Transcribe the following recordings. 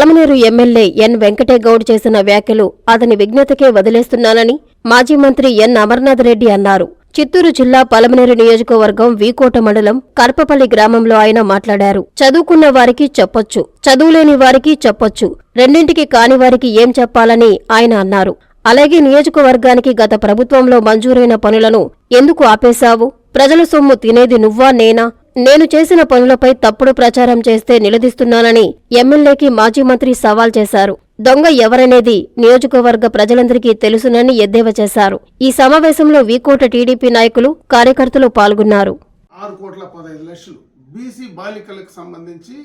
Palamaner MLA ఎన్ వెంకటేగౌడ్ చేసిన వ్యాఖ్యలు అతని విజ్ఞతకే వదిలేస్తున్నానని మాజీ మంత్రి ఎన్ అమర్నాథ్ రెడ్డి అన్నారు. చిత్తూరు జిల్లా పలమనేరు నియోజకవర్గం వీకోట మండలం కర్పపల్లి గ్రామంలో ఆయన మాట్లాడారు. చదువుకున్న వారికి చెప్పొచ్చు చదువులేని వారికి చెప్పొచ్చు రెండింటికి కాని వారికి ఏం చెప్పాలని ఆయన అన్నారు. అలాగే నియోజకవర్గానికి గత ప్రభుత్వంలో మంజూరైన పనులను ఎందుకు ఆపేశావు? ప్రజల సొమ్ము తినేది నువ్వా నేనా? నేను చేసిన పనులపై తప్పుడు ప్రచారం చేస్తే నిలదీస్తున్నానని ఎమ్మెల్యేకి మాజీ మంత్రి సవాల్ చేశారు. దొంగ ఎవరనేది నియోజకవర్గ ప్రజలందరికీ తెలుసునని ఎద్దేవా చేశారు. ఈ సమావేశంలో వీకోట టీడీపీ నాయకులు కార్యకర్తలు పాల్గొన్నారు. ఆరు కోట్ల పదహైదు లక్షలు బీసీ బాలికలకు సంబంధించి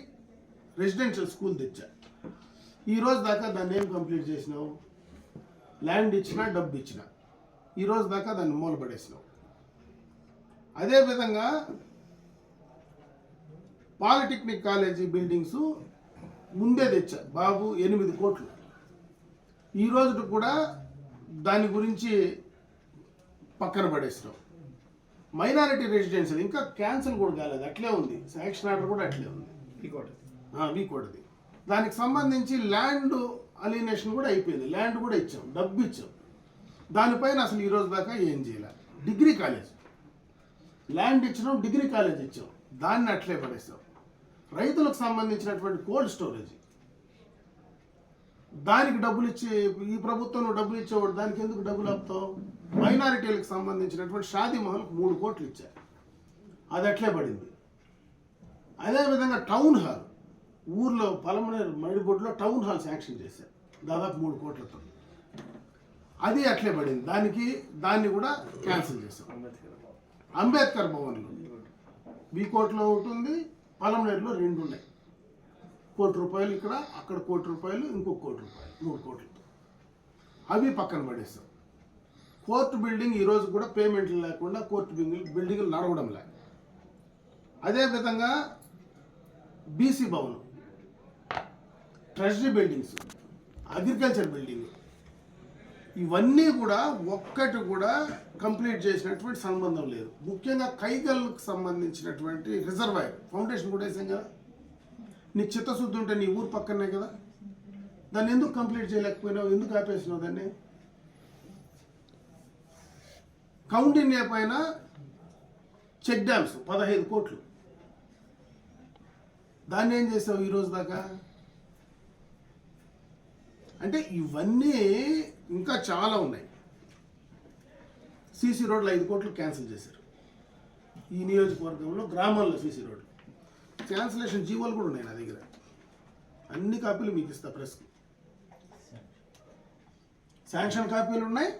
రెసిడెన్షియల్ స్కూల్ తెచ్చా. ఈ రోజు దాకా దాన్ని ఏం కంప్లీట్ చేసినావు? ల్యాండ్ ఇచ్చినా డబ్బు ఇచ్చినా. ఈ రోజు దాకా దాన్ని అదేవిధంగా పాలిటెక్నిక్ కాలేజీ బిల్డింగ్స్ ముందే తెచ్చా బాబు ఎనిమిది కోట్లు. ఈ రోజు కూడా దాని గురించి పక్కన పడేసినావు మైనారిటీ రెసిడెన్షియల్ ఇంకా క్యాన్సిల్ కూడా కాలేదు. అట్లే ఉంది. శాంక్షన్ ఆర్డర్ కూడా అట్లే ఉంది. వీకోటిది దానికి సంబంధించి ల్యాండ్ అలీనేషన్ కూడా అయిపోయింది. ల్యాండ్ కూడా ఇచ్చాం. డబ్బు ఇచ్చాం. దానిపైన అసలు ఈ రోజు దాకా ఏం చేయాలి? Degree college. ల్యాండ్ ఇచ్చినాం డిగ్రీ కాలేజ్ ఇచ్చాం. దాన్ని అట్లే పడేసాం. రైతులకు సంబంధించినటువంటి కోల్డ్ స్టోరేజ్. దానికి డబ్బులు ఇచ్చి ఈ ప్రభుత్వం డబ్బులు ఇచ్చేవాడు దానికి ఎందుకు డబ్బులు ఆపుతావు? మైనారిటీలకు సంబంధించినటువంటి షాదీ మహల్కు మూడు కోట్లు ఇచ్చారు. అది అట్లే పడింది. అదేవిధంగా టౌన్ హాల్ ఊర్లో పలమనేరు మడిబొడ్లో టౌన్ హాల్ శాంక్షన్ చేశారు. దాదాపు మూడు కోట్లతో. అది అట్లే పడింది. దానికి దాన్ని కూడా క్యాన్సిల్ చేశాం అంబేద్కర్ భవన్లో. బీకోట్లో ఒకటి ఉంది పలమనేరులో రెండు ఉన్నాయి. కోటి రూపాయలు ఇక్కడ అక్కడ కోటి రూపాయలు ఇంకో కోటి రూపాయలు మూడు కోట్లు. అవి పక్కన పడేస్తాం. కోర్టు బిల్డింగ్ ఈరోజు కూడా పేమెంట్లు లేకుండా కోర్టు బిల్డింగ్ బిల్డింగ్లు నడవడం లే అదేవిధంగా బీసీ భవనం ట్రెజరీ బిల్డింగ్స్ అగ్రికల్చర్ బిల్డింగ్ ఇవన్నీ కూడా ఒక్కటి కూడా కంప్లీట్ చేసినటువంటి సంబంధం లేదు. ముఖ్యంగా కైగళ్ళకు సంబంధించినటువంటి రిజర్వాయర్ ఫౌండేషన్ కూడా వేసాం కదా. నీకు చిత్తశుద్ధి ఉంటే నీ ఊరు పక్కనే కదా. దాన్ని ఎందుకు కంప్లీట్ చేయలేకపోయినావు? ఎందుకు ఆపేసినావు దాన్ని? కౌంటీన్య పైన చెక్ డ్యామ్స్ పదహైదు కోట్లు. దాన్ని ఏం చేసావు ఈరోజు దాకా? అంటే ఇవన్నీ ఇంకా చాలా ఉన్నాయి. సీసీ రోడ్లు ఐదు కోట్లు క్యాన్సిల్ చేశారు. ఈ నియోజకవర్గంలో గ్రామాల్లో సీసీ రోడ్లు. క్యాన్సిలేషన్ జీవోలు కూడా ఉన్నాయి నా దగ్గర. అన్ని కాపీలు మీకు ఇస్తా ప్రెస్కి. శాంక్షన్ కాపీలు ఉన్నాయి.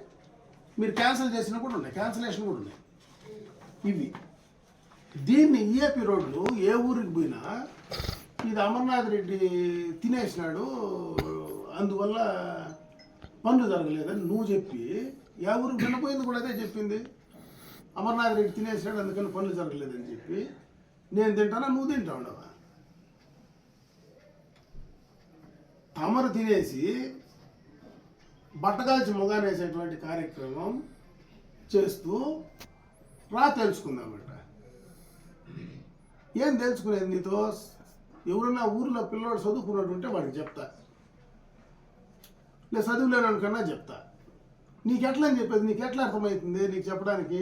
మీరు క్యాన్సిల్ చేసినా కూడా ఉన్నాయి. క్యాన్సిలేషన్ కూడా ఉన్నాయి. ఇవి. దీన్ని ఈఏపీ రోడ్లు ఏ ఊరికి పోయినా ఇది అమర్నాథ్ రెడ్డి తినేసినాడు అందువల్ల పనులు జరగలేదని నువ్వు చెప్పి ఎవరు వినపోయింది కూడా అదే చెప్పింది. అమర్నాథ్ రెడ్డి తినేసాడు అందుకని పనులు జరగలేదని చెప్పి నేను తింటానా నువ్వు తింటా ఉండవా? తమరు తినేసి బట్టగాల్చి మొగానేసేటువంటి కార్యక్రమం చేస్తూ రా తెలుసుకుందామంట ఏం తెలుసుకునేది నీతో? ఎవరన్నా ఊర్లో పిల్లోడు చదువుకున్నట్టు ఉంటే వాడికి చెప్తా. లేదు చదువులేను కన్నా చెప్తా. నీకెట్లా అని చెప్పేది? నీకు ఎట్లా అర్థమవుతుంది? నీకు చెప్పడానికి?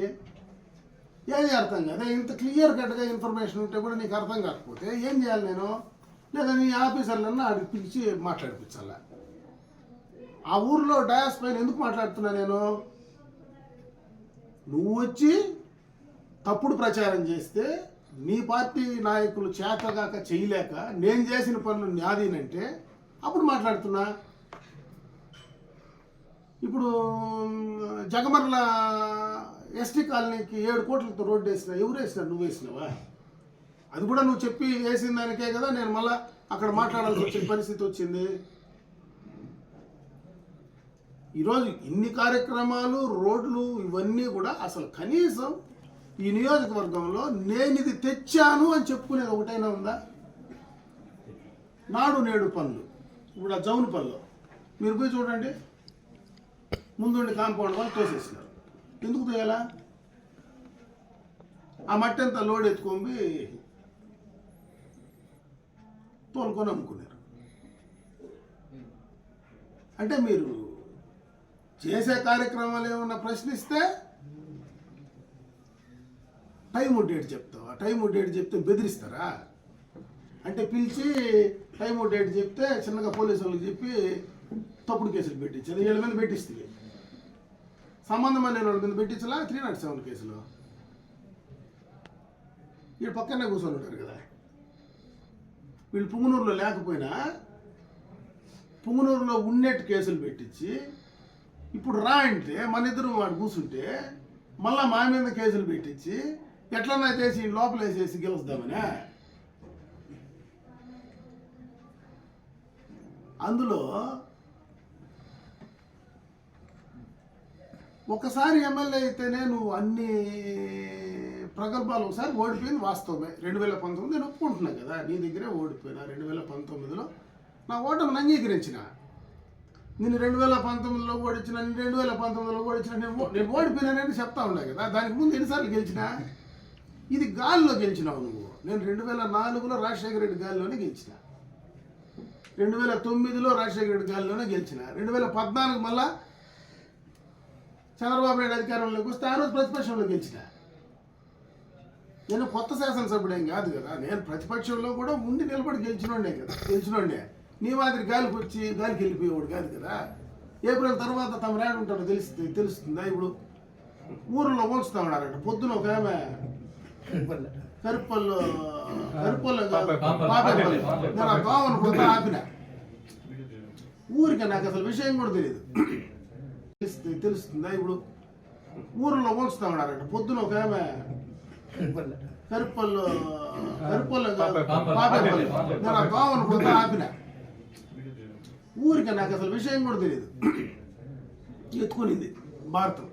ఏది అర్థం కాదు. ఇంత క్లియర్ కట్గా ఇన్ఫర్మేషన్ ఉంటే కూడా నీకు అర్థం కాకపోతే ఏం చేయాలి నేను? లేదా నీ ఆఫీసర్లన్నా అడిగి పిలిచి మాట్లాడిపించాలా? ఆ ఊర్లో డయాస్ పైన ఎందుకు మాట్లాడుతున్నా నేను? నువ్వు వచ్చి తప్పుడు ప్రచారం చేస్తే నీ పార్టీ నాయకులు చేతగాక చేయలేక నేను చేసిన పనులు న్యాదీనంటే అప్పుడు మాట్లాడుతున్నా. ఇప్పుడు జగమర్ల ఎస్టీ కాలనీకి ఏడు కోట్లతో రోడ్డు వేసిన ఎవరు వేసినారు? నువ్వు వేసినావా? అది కూడా నువ్వు చెప్పి వేసిన దానికే కదా నేను మళ్ళా అక్కడ మాట్లాడాల్సి వచ్చిన పరిస్థితి వచ్చింది. ఈరోజు ఇన్ని కార్యక్రమాలు రోడ్లు ఇవన్నీ కూడా అసలు కనీసం ఈ నియోజకవర్గంలో నేను ఇది తెచ్చాను అని చెప్పుకునేది ఒకటైనా ఉందా? నాడు నేడు పనులు. ఇప్పుడు ఆ జౌన్ పనులు. మీరు పోయి చూడండి. ముందుండి కాంపౌండ్ వాళ్ళు తోసేసినారు. ఎందుకు తోయాలా? ఆ మట్టి అంతా లోడ్ ఎత్తుకొని తోలుకొని అమ్ముకున్నారు. అంటే మీరు చేసే కార్యక్రమాలు ఏమన్నా ప్రశ్నిస్తే టైం డేట్ చెప్తావా? టైము డేట్ చెప్తే బెదిరిస్తారా? అంటే పిలిచి టైము డేట్ చెప్తే చిన్నగా పోలీసు వాళ్ళకి చెప్పి తప్పుడు కేసులు పెట్టించారు వీళ్ళ మీద పెట్టిస్తుంది సంబంధం లేని వాళ్ళ మీద పెట్టించలా? త్రీ నాట్ సెవెన్ కేసులో. వీళ్ళు పక్కనే కూర్చొని ఉంటారు కదా. వీళ్ళు పుంగనూరులో లేకపోయినా పుంగనూరులో ఉన్నట్టు కేసులు పెట్టించి ఇప్పుడు రా అంటే మన ఇద్దరు వాడు కూర్చుంటే మళ్ళా మా మీద కేసులు పెట్టించి ఎట్లన్నా చేసి లోపల వేసేసి గెలుస్తామనే. అందులో ఒకసారి ఎమ్మెల్యే అయితేనే నువ్వు అన్ని ప్రగల్భాలు ఒకసారి ఓడిపోయింది వాస్తవమే. రెండు వేల పంతొమ్మిది నేను ఒప్పుకుంటున్నా కదా నీ దగ్గరే ఓడిపోయినా. రెండు వేల పంతొమ్మిదిలో నా ఓటమిని అంగీకరించిన. నేను రెండు వేల పంతొమ్మిదిలో ఓడించిన నేను రెండు వేల పంతొమ్మిదిలో ఓడించిన నేను ఓ- నేను ఓడిపోయినానని చెప్తా ఉన్నా కదా దానికి ముందు ఎన్నిసార్లు గెలిచినా? ఇది గాలిలో గెలిచినావు నువ్వు. నేను రెండు వేల నాలుగులో రాజశేఖర రెడ్డి గాలిలోనే గెలిచిన. రెండు వేల తొమ్మిదిలో రాజశేఖర రెడ్డి గాలిలోనే గెలిచిన. రెండు వేల పద్నాలుగు మళ్ళా చంద్రబాబు నాయుడు అధికారంలోకి వస్తే ఆ రోజు ప్రతిపక్షంలో గెలిచిన. నేను కొత్త శాసనసభ్యుడేం కాదు కదా. నేను ప్రతిపక్షంలో కూడా ఉండి నిలబడి గెలిచినోడే కదా. గెలిచినోడే నీ మాదిరి గాలికి వచ్చి గాలికి వెళ్ళిపోయేవాడు కాదు కదా. ఏప్రిల్ తర్వాత తమ రాడు ఉంటాడో తెలుస్తుంది తెలుస్తుందా ఇప్పుడు? ఊర్లో పోల్చుతా ఉన్నారంట. పొద్దున ఒక ఆమె కరుపల్లు కరుపల్లు పాపేపల్లి. నేను ఆ దోమను ఆపిన. ఊరికి నాకు అసలు విషయం కూడా తెలియదు. తెలుస్తుంది తెలుస్తుందా ఇప్పుడు? ఊర్లో పోల్చుతా ఉన్నారంట. పొద్దున ఒక ఆమె కరుపల్లు కరుపల్లు పాపేపల్లి. నేను ఆ ఆపిన. ఊరికి నాకు అసలు విషయం కూడా తెలియదు ఎత్తుకునింది భారతం.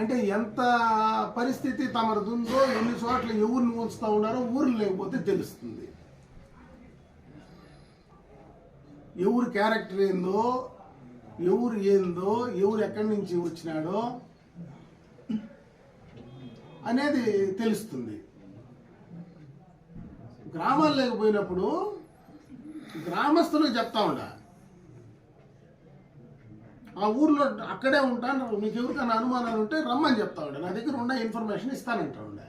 అంటే ఎంత పరిస్థితి తమరుందో ఎన్ని చోట్ల ఎవరిని ఉంచుతా ఉన్నారో ఊరు లేకపోతే తెలుస్తుంది. ఎవరు క్యారెక్టర్ ఏందో ఎవరు ఏందో ఎవరు ఎక్కడి నుంచి వచ్చినాడో అనేది తెలుస్తుంది. గ్రామాలు లేకపోయినప్పుడు గ్రామస్తులకు చెప్తా ఉండ. ఆ ఊర్లో అక్కడే ఉంటాను మీకు ఎవరికైనా అనుమానాలు ఉంటే రమ్మని చెప్తా ఉండే. నా దగ్గర ఉన్న ఇన్ఫర్మేషన్ ఇస్తానంటా ఉండే.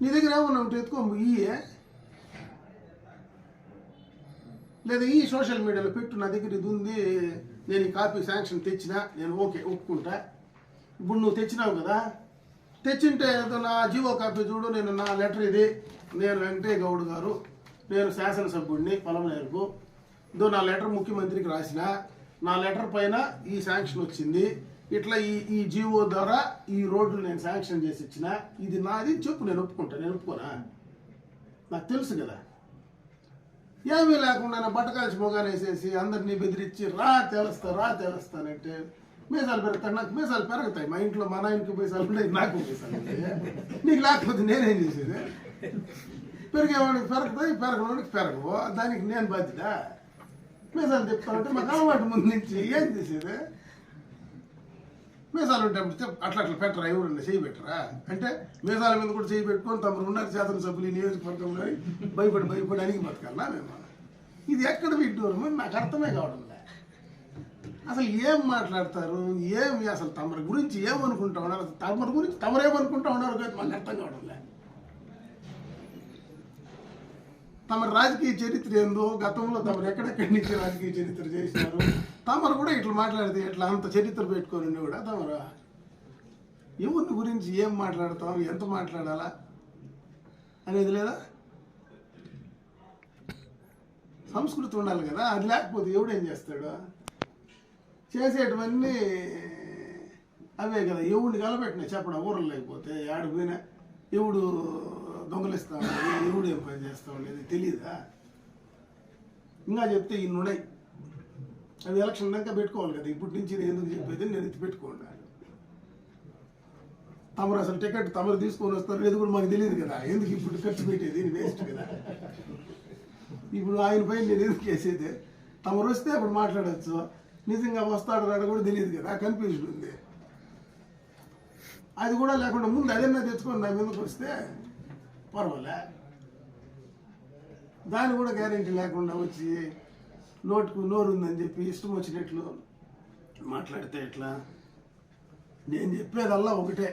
నీ దగ్గర ఏమన్నా ఉంటే ఎత్తుకో ఇయ్యే. లేదా ఈ సోషల్ మీడియాలో పెట్టు నా దగ్గర ఇది ఉంది నేను ఈ కాపీ శాంక్షన్ తెచ్చినా నేను ఓకే ఒప్పుకుంటా. ఇప్పుడు నువ్వు తెచ్చినావు కదా తెచ్చింటే నా జీవో కాపీ చూడు నేను నా లెటర్ ఇది నేను వెంకటే గౌడ్ గారు నేను శాసనసభ్యుడిని పొలమనేరుకు ఇదో నా లెటర్ ముఖ్యమంత్రికి రాసిన నా లెటర్ పైన ఈ శాంక్షన్ వచ్చింది ఇట్లా ఈ ఈ జీవో ద్వారా ఈ రోడ్లు నేను శాంక్షన్ చేసి ఇచ్చిన ఇది నాది చెప్పు నేను ఒప్పుకుంటా నేను ఒప్పుకోనా? నాకు తెలుసు కదా. ఏమీ లేకుండా నా బట్టకాల్చి మొగాలు వేసేసి అందరినీ బెదిరించి రా తెలుస్తా రా తెలుస్తానంటే మీసాలు పెరుగుతాయి నాకు మీసాలు పెరుగుతాయి. మా ఇంట్లో మా నాయనకి మీసాలు ఉన్నాయి నాకు మీసాలు ఉంటాయి నీకు లేకపోతే నేనేం చేసేది? పెరిగేవాడికి పెరుగుతాయి పెరగవాడికి పెరగవు. దానికి నేను బాధ్యత మీసాలు చెప్తానంటే మాకు అలవాటు ముందు నుంచి ఏం చేసేది? మీసాలు ఉంటే అట్లా అట్లా పెట్టరా? ఎవరన్నా చేయి పెట్టరా? అంటే మీసాల మీద కూడా చేయి పెట్టుకొని తమరు ఉన్నారు శాసనసభ్యులు ఈ నియోజకవర్గంలో భయపడి భయపడి అడిగి బతకాలా మేము? ఇది ఎక్కడ విడ్డూరము నాకు అర్థమే కావడం లే. అసలు ఏం మాట్లాడతారు? ఏమి అసలు తమరి గురించి ఏమనుకుంటా ఉన్నారు? అసలు తమరి గురించి తమరేమనుకుంటా ఉన్నారు? కదా మాకు అర్థం కావడం లేదు తమ రాజకీయ చరిత్ర ఏందో గతంలో తమరు ఎక్కడెక్కడి నుంచి రాజకీయ చరిత్ర చేసినారు తమరు కూడా ఇట్లా మాట్లాడితే ఇట్లా అంత చరిత్ర పెట్టుకొని కూడా తమరు ఎవరిని గురించి ఏం మాట్లాడతాం ఎంత మాట్లాడాలా అనేది లేదా? సంస్కృతి ఉండాలి కదా అది లేకపోతే ఎవడేం చేస్తాడు? చేసేటివన్నీ అవే కదా ఎవడిని కలపెట్టినా చెప్పడం ఊరలు లేకపోతే ఆడికి ఎవడు దొంగలిస్తా ఉండేది ఎవడు ఏం పని చేస్తా ఉండేది తెలియదా ఇంకా చెప్తే ఇన్ని ఉన్నాయి అవి ఎలక్షన్ దాకా పెట్టుకోవాలి కదా. ఇప్పటి నుంచి నేను ఎందుకు చెప్పేది? నేను ఎత్తి పెట్టుకోండి తమరు అసలు టికెట్ తమరు తీసుకొని వస్తారు. ఇది కూడా మాకు తెలియదు కదా. ఎందుకు ఇప్పుడు ఖర్చు పెట్టేది? వేస్ట్ కదా. ఇప్పుడు ఆయన పైన నేను ఎందుకు వేసేది? తమరు వస్తే అప్పుడు మాట్లాడచ్చు. నిజంగా వస్తాడు రాడు కూడా తెలియదు కదా. కన్ఫ్యూజన్ ఉంది. అది కూడా లేకుండా ముందు అదన్నా తెచ్చుకొని నా మీదకి వస్తే పర్వాలే. దాని కూడా గ్యారెంటీ లేకుండా వచ్చి నోటుకు నోరు ఉందని చెప్పి ఇష్టం వచ్చినట్లు మాట్లాడితే ఎట్లా? నేను చెప్పేదల్లా ఒకటే.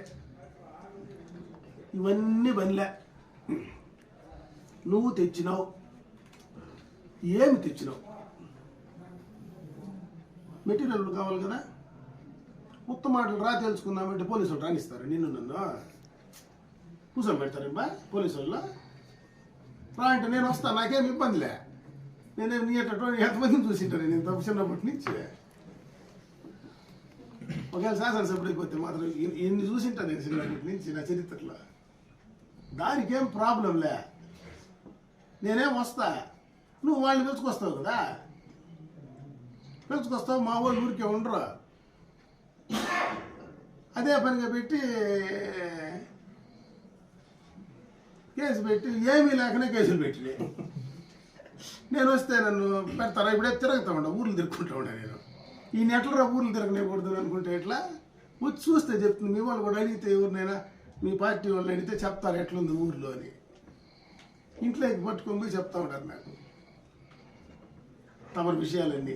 ఇవన్నీ బనిలే నువ్వు తెచ్చినావు. ఏమి తెచ్చినావు? మెటీరియల్ కావాలి కదా? ఉత్త మాటలు రా తెలుసుకుందామంటే పోలీసు వాళ్ళు రానిస్తారు. నిన్ను నన్ను. కూర్చోబెడతారు బా? పోలీసు వాళ్ళు? రా అంటే నేను వస్తాను నాకేం ఇబ్బందిలే నేనేం నీ అటువంటి ఎంతమందిని చూసింటాను నేను తప్పు చిన్నప్పటి నుంచి. ఒకవేళ శాసనసభ్యుడికి పోతే మాత్రం ఎన్ని చూసింటాను నేను చిన్నప్పటి నుంచి నా చరిత్రలో. దానికేం ప్రాబ్లంలే నేనేం వస్తా. నువ్వు వాళ్ళని పిలుచుకొస్తావు కదా? పిలుచుకొస్తావు మా వాళ్ళు ఊరికే ఉండరు. అదే పనిగా పెట్టి కేసు పెట్టి ఏమీ లేకనే కేసులు పెట్టినాయి. నేను వస్తే నన్ను పెడతారా? ఇప్పుడే తిరుగుతా ఉండ ఊర్లు తిరుగుకుంటా ఉండ నేను. ఈ నెట్లరా ఊర్లు తిరగనేకూడదు అనుకుంటే ఎట్లా? వచ్చి చూస్తే చెప్తుంది మీ వాళ్ళు కూడా అడిగితే ఎవరినైనా మీ పార్టీ వాళ్ళు అడిగితే చెప్తారు ఎట్లుంది ఊర్లో అని. ఇంట్లోకి పట్టుకొని పోయి చెప్తా ఉంటారు నాకు. తమరి విషయాలన్నీ.